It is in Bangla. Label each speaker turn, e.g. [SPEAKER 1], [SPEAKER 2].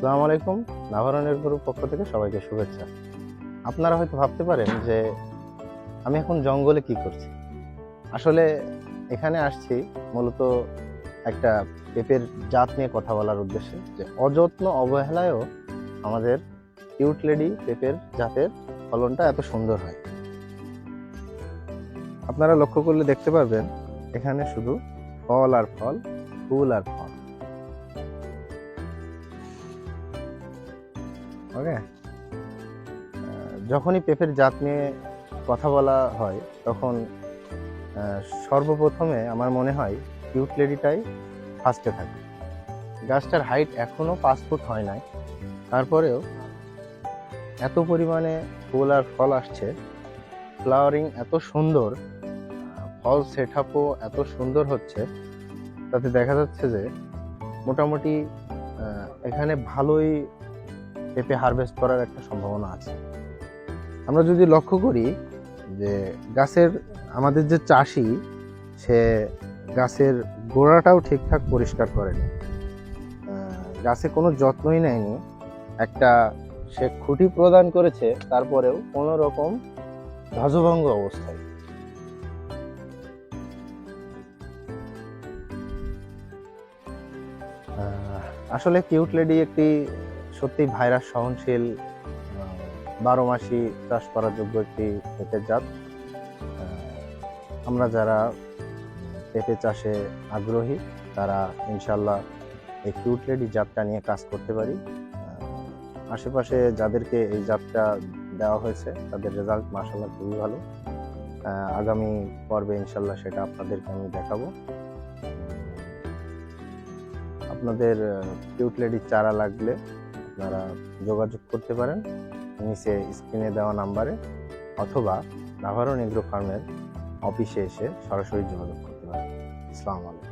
[SPEAKER 1] আসসালামু আলাইকুম। নাভারণের গ্রুপ পক্ষ থেকে সবাইকে শুভেচ্ছা। আপনারা হয়তো ভাবতে পারেন যে আমি এখন জঙ্গলে কি করছি? আসলে এখানে আসছি মূলত একটা পেঁপের জাত নিয়ে কথা বলার উদ্দেশ্যে যে অযত্ন অবহেলায়ও আমাদের কিউট লেডি পেঁপের জাতের ফলনটা এত সুন্দর হয়। আপনারা লক্ষ্য করলে দেখতে পারবেন, এখানে শুধু ফল আর ফল, ফুল আর ফল। ওকে যখনই পেঁপের জাত নিয়ে কথা বলা হয়, তখন সর্বপ্রথমে আমার মনে হয় কিউট লেডিটাই ফার্স্টে থাকে গাছটার হাইট এখনও পাঁচ ফুট হয় নাই। তারপরেও এত পরিমাণে ফুল আর ফল আসছে ফ্লাওয়ারিং এত সুন্দর, ফল সেট আপও এত সুন্দর হচ্ছে, তাতে দেখা যাচ্ছে যে মোটামুটি এখানে ভালোই পেঁপে হারভেস্ট করার একটা সম্ভাবনা আছে। আমরা যদি লক্ষ্য করি যে গাছের, আমাদের যে চাষি, সে গাছের গোড়াটাও ঠিকঠাক পরিষ্কার করেনি। গাছে কোনো যত্নই নেয়নি। একটা সে খুঁটি প্রদান করেছে, তারপরেও কোনো রকম ধ্বজভঙ্গ অবস্থায়। আসলে কিউট লেডি একটি সত্যি ভাইরাস সহনশীল বারো মাসি চাষ করার যোগ্য একটি পেঁপের জাত। আমরা যারা পেঁপে চাষে আগ্রহী, তারা ইনশাল্লাহ এই কিউট লেডি জাতটা নিয়ে কাজ করতে পারি। আশেপাশে যাদেরকে এই জাতটা দেওয়া হয়েছে, তাদের রেজাল্ট মাসাল্লাহ খুবই ভালো। আগামী পর্বে ইনশাল্লাহ সেটা আপনাদেরকে আমি দেখাবো। আপনাদের কিউট লেডির চারা লাগলে আপনারা যোগাযোগ করতে পারেন নিচে স্ক্রিনে দেওয়া নাম্বারে অথবা নাভারণ এগ্রো ফার্মের অফিসে এসে সরাসরি যোগাযোগ করতে পারেন। ইসলাম আলাইকুম।